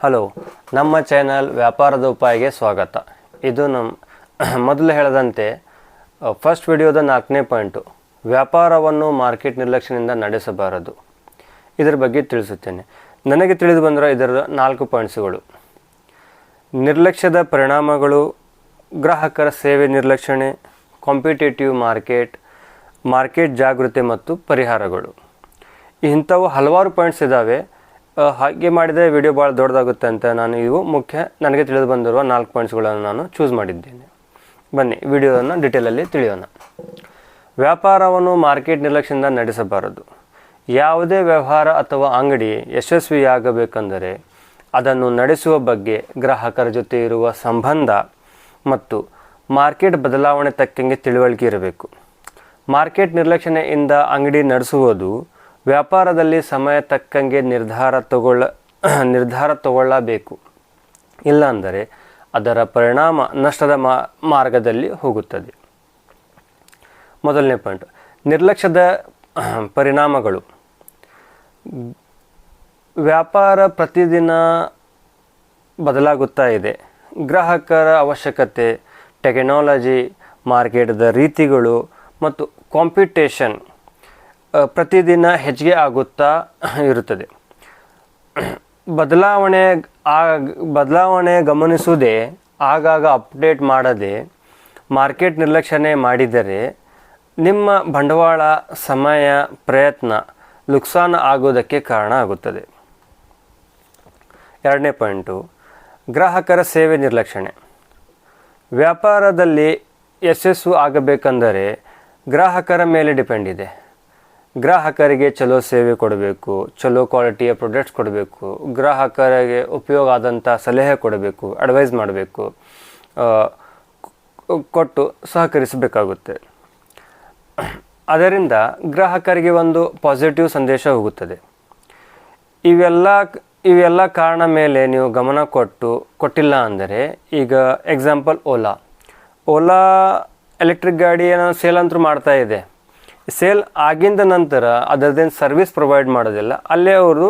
Hello, ನಮ್ಮ channel ವ್ಯಾಪಾರದ ಉಪಾಯಿಗೆ ಸ್ವಾಗತ. ಇದು ನಮ್ಮ ಮೊದಲು ಹೇಳದಂತೆ ಫಸ್ಟ್ ವಿಡಿಯೋದ ನಾಲ್ಕನೇ ಪಾಯಿಂಟು ವ್ಯಾಪಾರವನ್ನು ಮಾರ್ಕೆಟ್ ನಿರ್ಲಕ್ಷ್ಯದಿಂದ ನಡೆಸಬಾರದು. ಇದರ ಬಗ್ಗೆ ತಿಳಿಸುತ್ತೇನೆ. ನನಗೆ ತಿಳಿದು ಬಂದಿರೋ ಇದರ ನಾಲ್ಕು ಪಾಯಿಂಟ್ಸ್ಗಳು ನಿರ್ಲಕ್ಷ್ಯದ ಪರಿಣಾಮಗಳು, ಗ್ರಾಹಕರ ಸೇವೆ ನಿರ್ಲಕ್ಷಣೆ ಕಾಂಪಿಟೇಟಿವ್ ಮಾರ್ಕೆಟ್ ಮಾರ್ಕೆಟ್ ಜಾಗೃತಿ ಮತ್ತು ಪರಿಹಾರಗಳು. ಇಂಥವು ಹಲವಾರು ಪಾಯಿಂಟ್ಸ್ ಇದ್ದಾವೆ ಹಾಗೆ ಮಾಡಿದರೆ ವಿಡಿಯೋ ಭಾಳ ದೊಡ್ಡದಾಗುತ್ತೆ ಅಂತ ನಾನು ಇವು ಮುಖ್ಯ ನನಗೆ ತಿಳಿದು ಬಂದಿರುವ ನಾಲ್ಕು ಪಾಯಿಂಟ್ಸ್ಗಳನ್ನು ನಾನು ಚೂಸ್ ಮಾಡಿದ್ದೇನೆ. ಬನ್ನಿ ವಿಡಿಯೋವನ್ನು ಡಿಟೇಲಲ್ಲಿ ತಿಳಿಯೋಣ. ವ್ಯಾಪಾರವನ್ನು ಮಾರ್ಕೆಟ್ ನಿರ್ಲಕ್ಷ್ಯದಿಂದ ನಡೆಸಬಾರದು. ಯಾವುದೇ ವ್ಯವಹಾರ ಅಥವಾ ಅಂಗಡಿ ಯಶಸ್ವಿಯಾಗಬೇಕೆಂದರೆ ಅದನ್ನು ನಡೆಸುವ ಬಗ್ಗೆ ಗ್ರಾಹಕರ ಜೊತೆ ಇರುವ ಸಂಬಂಧ ಮತ್ತು ಮಾರ್ಕೆಟ್ ಬದಲಾವಣೆ ತಕ್ಕಂಗೆ ತಿಳುವಳಿಕೆ ಇರಬೇಕು. ಮಾರ್ಕೆಟ್ ನಿರ್ಲಕ್ಷಣೆಯಿಂದ ಅಂಗಡಿ ನಡೆಸುವುದು ವ್ಯಾಪಾರದಲ್ಲಿ ಸಮಯ ತಕ್ಕಂಗೆ ನಿರ್ಧಾರ ತಗೊಳ್ಳ, ನಿರ್ಧಾರ ತಗೊಳ್ಳಬೇಕು. ಇಲ್ಲಾಂದರೆ ಅದರ ಪರಿಣಾಮ ನಷ್ಟದ ಮಾ, ಮಾರ್ಗದಲ್ಲಿ ಹೋಗುತ್ತದೆ. ಮೊದಲನೇ ಪಾಯಿಂಟ್. ನಿರ್ಲಕ್ಷ್ಯದ ಪರಿಣಾಮಗಳು. ವ್ಯಾಪಾರ ಪ್ರತಿದಿನ ಬದಲಾಗುತ್ತಾ ಇದೆ. ಗ್ರಾಹಕರ ಅವಶ್ಯಕತೆ ಟೆಕ್ನಾಲಜಿ ಮಾರ್ಕೆಟ್ದ ರೀತಿಗಳು ಮತ್ತು ಕಾಂಪಿಟೇಷನ್ ಪ್ರತಿದಿನ ಹೆಚ್ಚಿಗೆ ಆಗುತ್ತಾ ಇರುತ್ತದೆ. ಬದಲಾವಣೆ ಆ ಬದಲಾವಣೆ ಗಮನಿಸುವುದೇ, ಆಗಾಗ ಅಪ್ಡೇಟ್ ಮಾಡದೆ, ಮಾರ್ಕೆಟ್ ನಿರ್ಲಕ್ಷಣೆ ಮಾಡಿದರೆ, ನಿಮ್ಮ ಬಂಡವಾಳ, ಸಮಯ, ಪ್ರಯತ್ನ, ನುಕ್ಸಾನ ಆಗೋದಕ್ಕೆ ಕಾರಣ ಆಗುತ್ತದೆ. ಎರಡನೇ ಪಾಯಿಂಟು, ಗ್ರಾಹಕರ ಸೇವೆ ನಿರ್ಲಕ್ಷಣೆ. ವ್ಯಾಪಾರದಲ್ಲಿ ಯಶಸ್ಸು ಆಗಬೇಕೆಂದರೆ ಗ್ರಾಹಕರ ಮೇಲೆ ಡಿಪೆಂಡ್ ಇದೆ. ಗ್ರಾಹಕರಿಗೆ ಚಲೋ ಸೇವೆ ಕೊಡಬೇಕು, ಚಲೋ ಕ್ವಾಲಿಟಿಯ ಪ್ರಾಡಕ್ಟ್ಸ್ ಕೊಡಬೇಕು, ಗ್ರಾಹಕರಿಗೆ ಉಪಯೋಗ ಆದಂಥ ಸಲಹೆ ಕೊಡಬೇಕು ಅಡ್ವೈಸ್ ಮಾಡಬೇಕು ಕೊಟ್ಟು ಸಹಕರಿಸಬೇಕಾಗುತ್ತೆ. ಅದರಿಂದ ಗ್ರಾಹಕರಿಗೆ ಒಂದು ಪಾಸಿಟಿವ್ ಸಂದೇಶ ಹೋಗುತ್ತದೆ. ಇವೆಲ್ಲ ಇವೆಲ್ಲ ಕಾರಣ ಮೇಲೆ ನೀವು ಗಮನ ಕೊಟ್ಟು, ಕೊಟ್ಟಿಲ್ಲ ಅಂದರೆ, ಈಗ ಎಕ್ಸಾಂಪಲ್ ಓಲಾ ಓಲಾ ಎಲೆಕ್ಟ್ರಿಕ್ ಗಾಡಿಯನ್ನು ಸೇಲ್ ಅಂತೂ ಮಾಡ್ತಾ ಇದೆ. ಸೇಲ್ ಆಗಿಂದ ನಂತರ ಅದರದ್ದೇನು ಸರ್ವಿಸ್ ಪ್ರೊವೈಡ್ ಮಾಡೋದಿಲ್ಲ, ಅಲ್ಲೇ ಅವರು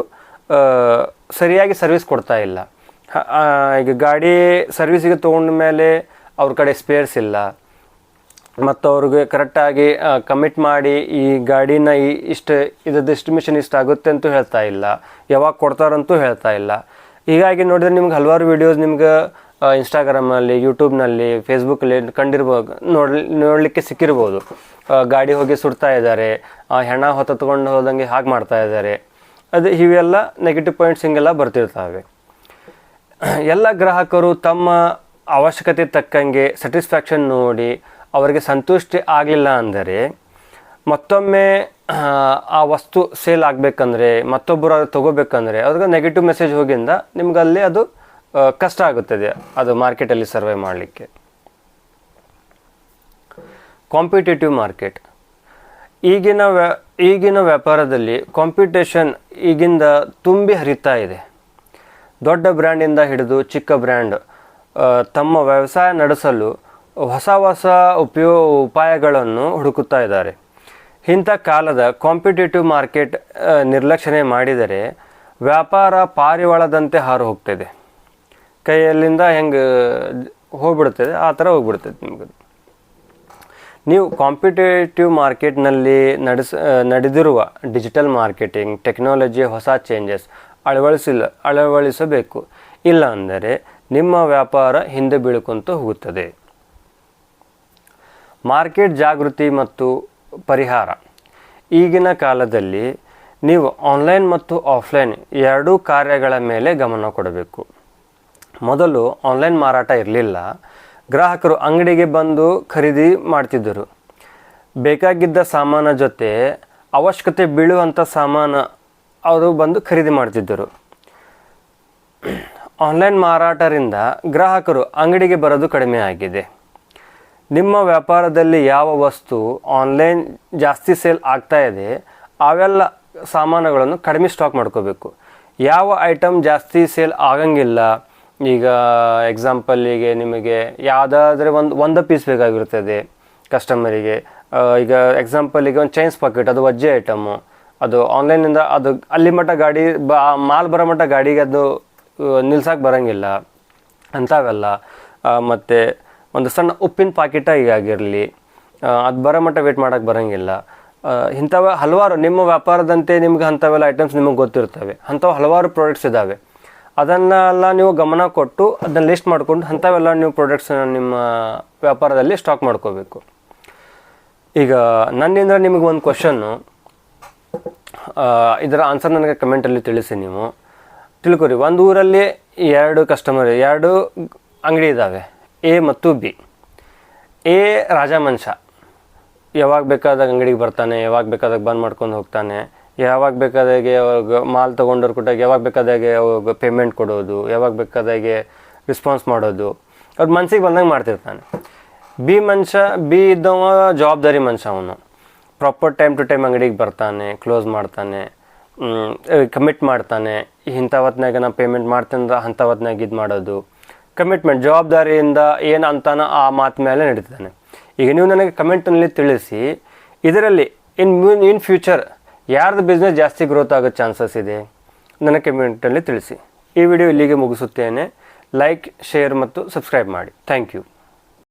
ಸರಿಯಾಗಿ ಸರ್ವಿಸ್ ಕೊಡ್ತಾ ಇಲ್ಲ. ಈಗ ಗಾಡಿ ಸರ್ವಿಸಿಗೆ ತೊಗೊಂಡ ಮೇಲೆ ಅವ್ರ ಕಡೆ ಸ್ಪೇರ್ಸ್ ಇಲ್ಲ. ಮತ್ತು ಅವ್ರಿಗೆ ಕರೆಕ್ಟಾಗಿ ಕಮಿಟ್ ಮಾಡಿ ಈ ಗಾಡಿನ ಈ ಇಷ್ಟು, ಇದ್ರದ್ದು ಎಸ್ಟಿಮೇಷನ್ ಇಷ್ಟು ಆಗುತ್ತೆ ಅಂತೂ ಹೇಳ್ತಾ ಇಲ್ಲ. ಯಾವಾಗ ಕೊಡ್ತಾರಂತೂ ಹೇಳ್ತಾ ಇಲ್ಲ. ಹೀಗಾಗಿ ನೋಡಿದ್ರೆ ನಿಮ್ಗೆ ಹಲವಾರು ವೀಡಿಯೋಸ್ ನಿಮ್ಗೆ ಇನ್ಸ್ಟಾಗ್ರಾಮಲ್ಲಿ ಯೂಟ್ಯೂಬ್ನಲ್ಲಿ ಫೇಸ್ಬುಕ್ಕಲ್ಲಿ ಕಂಡಿರ್ಬೋದು ನೋಡ್ ನೋಡಲಿಕ್ಕೆ ಸಿಕ್ಕಿರ್ಬೋದು. ಗಾಡಿ ಹೋಗಿ ಸುಡ್ತಾ ಇದ್ದಾರೆ ಹೆಣ ಹೊತ್ತತ್ಕೊಂಡು ಹೋದಂಗೆ ಹಾಗೆ ಮಾಡ್ತಾ ಇದ್ದಾರೆ. ಅದು ಇವೆಲ್ಲ ನೆಗೆಟಿವ್ ಪಾಯಿಂಟ್ಸ್ ಹಿಂಗೆಲ್ಲ ಬರ್ತಿರ್ತವೆ. ಎಲ್ಲ ಗ್ರಾಹಕರು ತಮ್ಮ ಅವಶ್ಯಕತೆ ತಕ್ಕಂಗೆ ಸ್ಯಾಟಿಸ್ಫ್ಯಾಕ್ಷನ್ ನೋಡಿ ಅವರಿಗೆ ಸಂತುಷ್ಟಿ ಆಗಲಿಲ್ಲ ಅಂದರೆ ಮತ್ತೊಮ್ಮೆ ಆ, ವಸ್ತು ಸೇಲ್ ಆಗಬೇಕಂದ್ರೆ ಮತ್ತೊಬ್ಬರು ಅದು ತೊಗೋಬೇಕಂದ್ರೆ ಅವ್ರಿಗೆ ನೆಗೆಟಿವ್ ಮೆಸೇಜ್ ಹೋಗಿಂದ ನಿಮ್ಗಲ್ಲಿ ಅದು ಆ, ಕಷ್ಟ ಆಗುತ್ತದೆ ಅದು ಮಾರ್ಕೆಟಲ್ಲಿ ಸರ್ವೇ ಮಾಡಲಿಕ್ಕೆ. ಕಾಂಪಿಟೇಟಿವ್ ಮಾರ್ಕೆಟ್ ಈಗಿನ ವ್ಯಾ, ಈಗಿನ ವ್ಯಾಪಾರದಲ್ಲಿ ಕಾಂಪಿಟೇಷನ್ ಈಗಿಂದ ತುಂಬಿ ಹರಿತಾ ಇದೆ. ದೊಡ್ಡ ಬ್ರ್ಯಾಂಡಿಂದ ಹಿಡಿದು ಚಿಕ್ಕ ಬ್ರ್ಯಾಂಡ್ ತಮ್ಮ ವ್ಯವಸಾಯ ನಡೆಸಲು ಹೊಸ ಹೊಸ ಉಪಯೋ, ಉಪಾಯಗಳನ್ನು ಹುಡುಕುತ್ತಾ ಇದ್ದಾರೆ. ಇಂಥ ಕಾಲದ ಕಾಂಪಿಟೇಟಿವ್ ಮಾರ್ಕೆಟ್ ನಿರ್ಲಕ್ಷಣೆ ಮಾಡಿದರೆ ವ್ಯಾಪಾರ ಪಾರಿವಾಳದಂತೆ ಹಾರು ಹೋಗ್ತದೆ. ಕೈಯಲ್ಲಿಂದ ಹೆಂಗೆ ಹೋಗ್ಬಿಡ್ತದೆ, ಆ ಥರ ಹೋಗ್ಬಿಡ್ತದೆ ನಿಮ್ಗೆ. ನೀವು ಕಾಂಪಿಟೇಟಿವ್ ಮಾರ್ಕೆಟ್ನಲ್ಲಿ ನಡೆಸ ನಡೆದಿರುವ ಡಿಜಿಟಲ್ ಮಾರ್ಕೆಟಿಂಗ್ ಟೆಕ್ನಾಲಜಿ ಹೊಸ ಚೇಂಜಸ್ ಅಳವಡಿಸಿಲ್ಲ ಅಳವಡಿಸಬೇಕು ಇಲ್ಲ ಅಂದರೆ ನಿಮ್ಮ ವ್ಯಾಪಾರ ಹಿಂದೆ ಬೀಳ್ಕೊಂತ ಹೋಗುತ್ತದೆ. ಮಾರ್ಕೆಟ್ ಜಾಗೃತಿ ಮತ್ತು ಪರಿಹಾರ. ಈಗಿನ ಕಾಲದಲ್ಲಿ ನೀವು ಆನ್ಲೈನ್ ಮತ್ತು ಆಫ್ಲೈನ್ ಎರಡೂ ಕಾರ್ಯಗಳ ಮೇಲೆ ಗಮನ ಕೊಡಬೇಕು. ಮೊದಲು ಆನ್ಲೈನ್ ಮಾರಾಟ ಇರಲಿಲ್ಲ. ಗ್ರಾಹಕರು ಅಂಗಡಿಗೆ ಬಂದು ಖರೀದಿ ಮಾಡ್ತಿದ್ದರು. ಬೇಕಾಗಿದ್ದ ಸಾಮಾನ ಜೊತೆ ಅವಶ್ಯಕತೆ ಬೀಳುವಂಥ ಸಾಮಾನ ಅವರು ಬಂದು ಖರೀದಿ ಮಾಡ್ತಿದ್ದರು. ಆನ್ಲೈನ್ ಮಾರಾಟರಿಂದ ಗ್ರಾಹಕರು ಅಂಗಡಿಗೆ ಬರೋದು ಕಡಿಮೆ ಆಗಿದೆ. ನಿಮ್ಮ ವ್ಯಾಪಾರದಲ್ಲಿ ಯಾವ ವಸ್ತು ಆನ್ಲೈನ್ ಜಾಸ್ತಿ ಸೇಲ್ ಆಗ್ತಾ ಇದೆ, ಅವೆಲ್ಲ ಸಾಮಾನುಗಳನ್ನು ಕಡಿಮೆ ಸ್ಟಾಕ್ ಮಾಡ್ಕೋಬೇಕು. ಯಾವ ಐಟಮ್ ಜಾಸ್ತಿ ಸೇಲ್ ಆಗಂಗಿಲ್ಲ ಈಗ ಎಕ್ಸಾಂಪಲ್ಲಿಗೆ ನಿಮಗೆ ಯಾವುದಾದ್ರೆ ಒಂದು ಒಂದು ಪೀಸ್ ಬೇಕಾಗಿರ್ತದೆ ಕಸ್ಟಮರಿಗೆ ಈಗ ಎಕ್ಸಾಂಪಲಿಗೆ ಒಂದು ಚೈನ್ಸ್ ಪಾಕೆಟ್ ಅದು ವಜ್ಜೆ ಐಟಮು ಅದು ಆನ್ಲೈನಿಂದ ಅದು ಅಲ್ಲಿ ಮಟ್ಟ ಗಾಡಿ ಬ ಮಾಲ್ ಬರೋ ಮಟ್ಟ ಗಾಡಿಗೆ ಅದು ನಿಲ್ಸಕ್ಕೆ ಬರೋಂಗಿಲ್ಲ. ಅಂಥವೆಲ್ಲ ಮತ್ತು ಒಂದು ಸಣ್ಣ ಉಪ್ಪಿನ ಪಾಕಿಟ ಆಗಿರಲಿ. ಅದು ಬರೋ ಮಟ್ಟ ವೇಟ್ ಮಾಡೋಕ್ಕೆ ಬರೋಂಗಿಲ್ಲ. ಇಂಥವ ಹಲವಾರು ನಿಮ್ಮ ವ್ಯಾಪಾರದಂತೆ ನಿಮ್ಗೆ ಅಂಥವೆಲ್ಲ ಐಟಮ್ಸ್ ನಿಮಗೆ ಗೊತ್ತಿರ್ತವೆ. ಅಂಥವು ಹಲವಾರು ಪ್ರಾಡಕ್ಟ್ಸ್ ಇದ್ದಾವೆ ಅದನ್ನೆಲ್ಲ ನೀವು ಗಮನ ಕೊಟ್ಟು ಅದನ್ನ ಲಿಸ್ಟ್ ಮಾಡಿಕೊಂಡು ಅಂಥವೆಲ್ಲ ನೀವು ಪ್ರಾಡಕ್ಟ್ಸ್ ನಿಮ್ಮ ವ್ಯಾಪಾರದಲ್ಲಿ ಸ್ಟಾಕ್ ಮಾಡ್ಕೋಬೇಕು. ಈಗ ನನ್ನಿಂದ ನಿಮಗೆ ಒಂದು ಕ್ವಶನ್ನು ಇದರ ಆನ್ಸರ್ ನನಗೆ ಕಮೆಂಟಲ್ಲಿ ತಿಳಿಸಿ ನೀವು. ತಿಳ್ಕೊರಿ, ಒಂದು ಊರಲ್ಲಿ ಎರಡು ಕಸ್ಟಮರ್ ಎರಡು ಅಂಗಡಿ ಇದ್ದಾವೆ ಎ ಮತ್ತು ಬಿ. ಎ ರಾಜ ಮನುಷ್ಯ. ಯಾವಾಗ ಬೇಕಾದಾಗ ಅಂಗಡಿಗೆ ಬರ್ತಾನೆ, ಯಾವಾಗ ಬೇಕಾದಾಗ ಬಂದ್ ಮಾಡ್ಕೊಂಡು ಹೋಗ್ತಾನೆ. ಯಾವಾಗ ಬೇಕಾದಾಗೆ ಅವಾಗ ಮಾಲ್ ತೊಗೊಂಡವ್ರು ಕೊಟ್ಟಾಗ ಯಾವಾಗ ಬೇಕಾದಾಗೆ ಅವಾಗ ಪೇಮೆಂಟ್ ಕೊಡೋದು, ಯಾವಾಗ ಬೇಕಾದಾಗೆ ರಿಸ್ಪಾನ್ಸ್ ಮಾಡೋದು. ಅವ್ರ ಮನ್ಸಿಗೆ ಬಂದಂಗೆ ಮಾಡ್ತಿರ್ತಾನೆ. ಬಿ ಮನುಷ್ಯ, ಬಿ ಇದ್ದವ ಜವಾಬ್ದಾರಿ ಮನುಷ್ಯ ಅವನು. ಪ್ರಾಪರ್ ಟೈಮ್ ಟು ಟೈಮ್ ಅಂಗಡಿಗೆ ಬರ್ತಾನೆ ಕ್ಲೋಸ್ ಮಾಡ್ತಾನೆ ಕಮಿಟ್ ಮಾಡ್ತಾನೆ. ಇಂಥ ಹೊತ್ನಾಗ ನಾ ಪೇಮೆಂಟ್ ಮಾಡ್ತೀನಿ ಅಂಥ ಹೊತ್ನಾಗ ಇದು ಮಾಡೋದು. ಕಮಿಟ್ಮೆಂಟ್ ಜವಾಬ್ದಾರಿಯಿಂದ ಏನು ಅಂತಾನ ಆ ಮಾತು ಮೇಲೆ ನಡೀತಾನೆ ಈಗ ನೀವು ನನಗೆ ಕಮೆಂಟ್ನಲ್ಲಿ ತಿಳಿಸಿ, ಇದರಲ್ಲಿ, ಇನ್ ಇನ್ ಫ್ಯೂಚರ್ ಯಾರ್ದು ಬಿಸ್ನೆಸ್ ಜಾಸ್ತಿ ಗ್ರೋತ್ ಆಗೋ ಚಾನ್ಸಸ್ ಇದೆ ನನ್ನ ಕಮೆಂಟಲ್ಲಿ ತಿಳಿಸಿ. ಈ ವಿಡಿಯೋ ಇಲ್ಲಿಗೆ ಮುಗಿಸುತ್ತೇನೆ. ಲೈಕ್ ಶೇರ್ ಮತ್ತು ಸಬ್ಸ್ಕ್ರೈಬ್ ಮಾಡಿ. Thank you